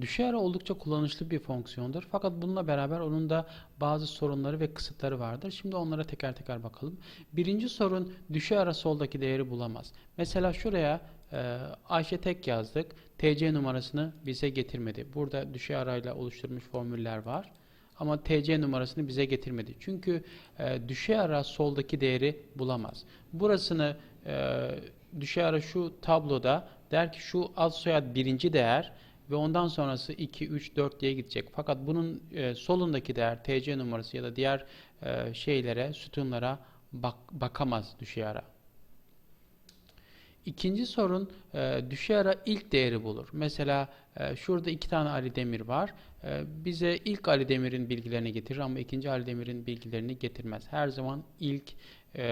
Düşey ara oldukça kullanışlı bir fonksiyondur. Fakat bununla beraber onun da bazı sorunları ve kısıtları vardır. Şimdi onlara teker teker bakalım. Birinci sorun düşey ara soldaki değeri bulamaz. Mesela şuraya e, Ayşe Tek yazdık. TC numarasını bize getirmedi. Burada düşey arayla oluşturulmuş formüller var. Ama TC numarasını bize getirmedi. Çünkü e, düşey ara soldaki değeri bulamaz. Burasını e, düşey ara şu tabloda der ki şu ad soyad birinci değer ve ondan sonrası 2, 3, 4 diye gidecek. Fakat bunun e, solundaki değer TC numarası ya da diğer e, şeylere, sütunlara bak, bakamaz düşey ara. İkinci sorun e, düşey ara ilk değeri bulur. Mesela e, şurada iki tane Ali Demir var. E, bize ilk Ali Demir'in bilgilerini getirir ama ikinci Ali Demir'in bilgilerini getirmez. Her zaman ilk e,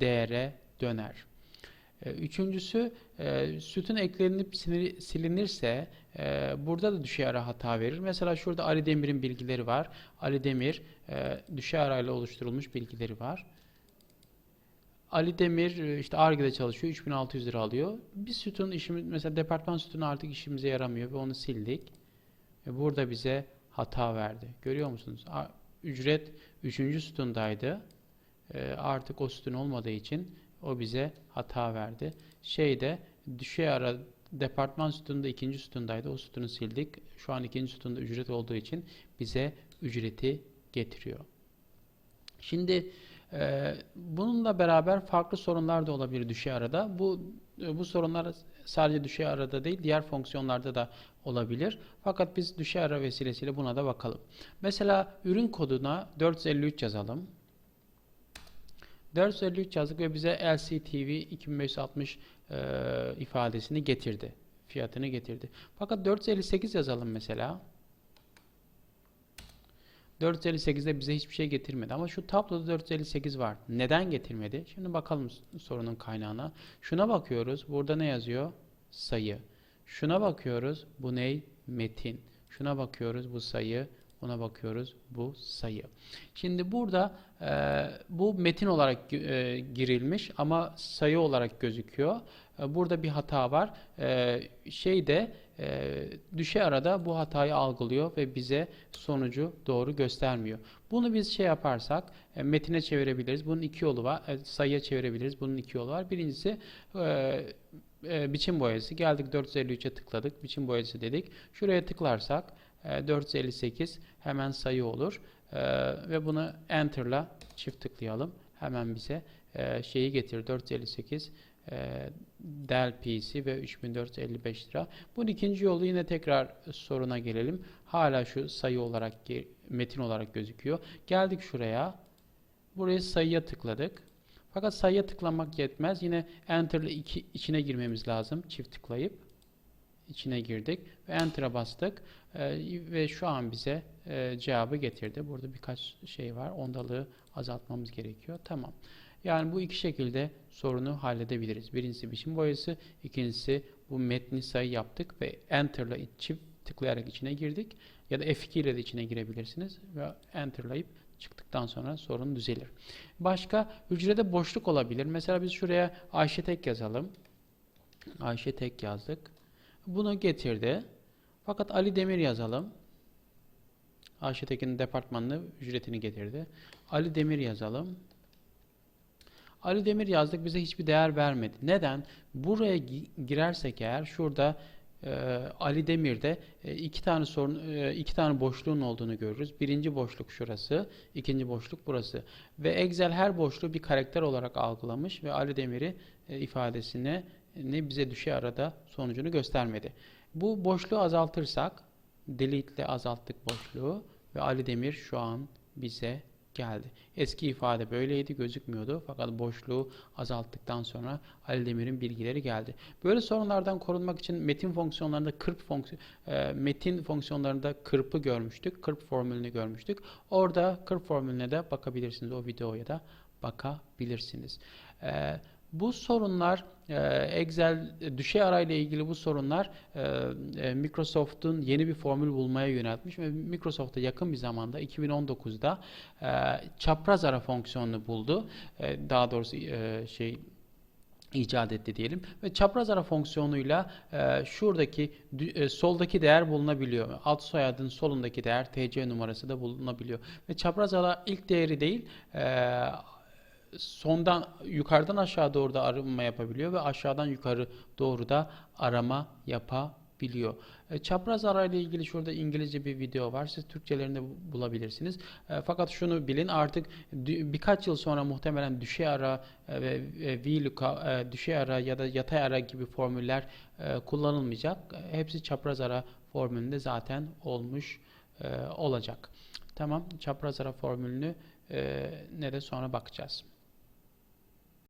değere döner. E, Üçüncüsü e, sütun eklenip silinirse e, burada da düşey ara hata verir. Mesela şurada Ali Demir'in bilgileri var. Ali Demir düşey arayla oluşturulmuş bilgileri var. Ali Demir işte Ar-Ge'de çalışıyor. 3600 lira alıyor. Bir sütun işimiz mesela departman sütunu artık işimize yaramıyor ve onu sildik. Burada bize hata verdi. Görüyor musunuz? Ücret 3. sütundaydı. Artık o sütun olmadığı için o bize hata verdi. Şeyde düşey ara departman sütununda ikinci sütundaydı. O sütunu sildik. Şu an ikinci sütunda ücret olduğu için bize ücreti getiriyor. Şimdi e, bununla beraber farklı sorunlar da olabilir düşey arada. Bu e, bu sorunlar sadece düşey arada değil, diğer fonksiyonlarda da olabilir. Fakat biz düşey ara vesilesiyle buna da bakalım. Mesela ürün koduna 453 yazalım. 453 yazdık ve bize LCTV 2560 e, ifadesini getirdi. Fiyatını getirdi. Fakat 458 yazalım mesela. 458'de bize hiçbir şey getirmedi. Ama şu tabloda 458 var. Neden getirmedi? Şimdi bakalım sorunun kaynağına. Şuna bakıyoruz. Burada ne yazıyor? Sayı. Şuna bakıyoruz. Bu ney? Metin. Şuna bakıyoruz. Bu sayı. Buna bakıyoruz. Bu sayı. Şimdi burada e, bu metin olarak e, girilmiş ama sayı olarak gözüküyor. E, burada bir hata var. E, şeyde e, düşey arada bu hatayı algılıyor ve bize sonucu doğru göstermiyor. Bunu biz şey yaparsak e, metine çevirebiliriz. Bunun iki yolu var. E, sayıya çevirebiliriz. Bunun iki yolu var. Birincisi e, e, biçim boyası. Geldik 453'e tıkladık. Biçim boyası dedik. Şuraya tıklarsak 458 hemen sayı olur. E, ve bunu enter'la çift tıklayalım. Hemen bize e, şeyi getir 458 e, Dell PC ve 3455 lira. Bunun ikinci yolu yine tekrar soruna gelelim. Hala şu sayı olarak metin olarak gözüküyor. Geldik şuraya. Buraya sayıya tıkladık. Fakat sayıya tıklamak yetmez. Yine Enter ile içine girmemiz lazım. Çift tıklayıp içine girdik ve Enter'a bastık Ee, ve şu an bize e, cevabı getirdi. Burada birkaç şey var. Ondalığı azaltmamız gerekiyor. Tamam. Yani bu iki şekilde sorunu halledebiliriz. Birincisi biçim boyası, ikincisi bu metni sayı yaptık ve Enter'la çift tıklayarak içine girdik. Ya da F2 ile de içine girebilirsiniz ve Enter'layıp çıktıktan sonra sorun düzelir. Başka hücrede boşluk olabilir. Mesela biz şuraya Ayşe Tek yazalım. Ayşe Tek yazdık. Bunu getirdi. Fakat Ali Demir yazalım. Ayşe Tekin'in departmanını ücretini getirdi. Ali Demir yazalım. Ali Demir yazdık bize hiçbir değer vermedi. Neden? Buraya gi- girersek eğer şurada e, Ali Demir'de e, iki tane sorun e, iki tane boşluğun olduğunu görürüz. Birinci boşluk şurası, ikinci boşluk burası. Ve Excel her boşluğu bir karakter olarak algılamış ve Ali Demir'i e, ifadesine ne bize düşey arada sonucunu göstermedi. Bu boşluğu azaltırsak delete ile azalttık boşluğu ve Ali Demir şu an bize geldi. Eski ifade böyleydi, gözükmüyordu. Fakat boşluğu azalttıktan sonra Ali Demir'in bilgileri geldi. Böyle sorunlardan korunmak için metin fonksiyonlarında kırp fonksiyon e, metin fonksiyonlarında kırpı görmüştük. Kırp formülünü görmüştük. Orada kırp formülüne de bakabilirsiniz. O videoya da bakabilirsiniz. E, bu sorunlar e, Excel e, düşey arayla ilgili bu sorunlar e, Microsoft'un yeni bir formül bulmaya yöneltmiş ve Microsoft'a yakın bir zamanda 2019'da e, çapraz ara fonksiyonunu buldu. Daha doğrusu şey icat etti diyelim ve çapraz ara fonksiyonuyla e, şuradaki e, soldaki değer bulunabiliyor. Alt soyadın solundaki değer TC numarası da bulunabiliyor. Ve çapraz ara ilk değeri değil e, sondan yukarıdan aşağı doğru da arama yapabiliyor ve aşağıdan yukarı doğru da arama yapabiliyor. E, Çapraz ara ile ilgili şurada İngilizce bir video var. Siz Türkçelerini de bu- bulabilirsiniz. E, Fakat şunu bilin artık birkaç yıl sonra muhtemelen düşey ara e, ve e, e, düşey ara ya da yatay ara gibi formüller e, kullanılmayacak. E, Hepsi çapraz ara formülünde zaten olmuş e, olacak. Tamam, çapraz ara formülünü e, ne de sonra bakacağız.